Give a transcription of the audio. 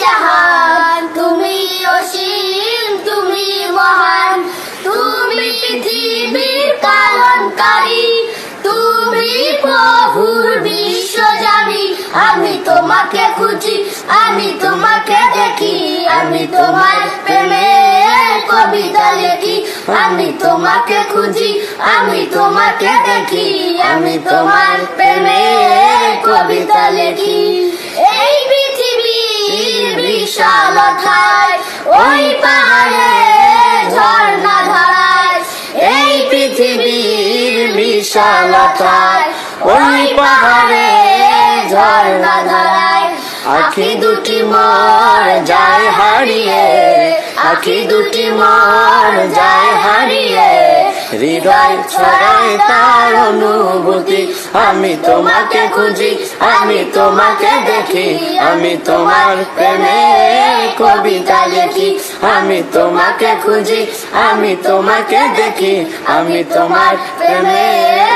জাহান, তুমি অসীম, তুমি মহান, তুমি পৃথিবীর তুমি প্রভুর আমি তোমাকে খুঁজি, আমি তোমাকে দেখি, আমি তোমার প্রেমের কবিতা লিখি। আমি তোমাকে খুঁজি, আমি তোমাকে দেখি, আমি তোমার প্রেমের বিশালতায় ওই পাহাড়ে ঝর্ণা ধারায়, এই পৃথিবীর বিশালতায় ওই পাহাড়ে ঝর্ণা ধারায়। আখি দুটি মার যায় হারিয়ে, আখি দুটি মার যায় হারিয়ে। হৃদয় ছড়ায় তার অনুভূতি। আমি তোমাকে খুঁজি, আমি তোমাকে দেখি। আমি তোমার প্রেমে কবিতা লিখি। আমি তোমাকে খুঁজি, আমি তোমাকে দেখি। আমি তোমার লিখি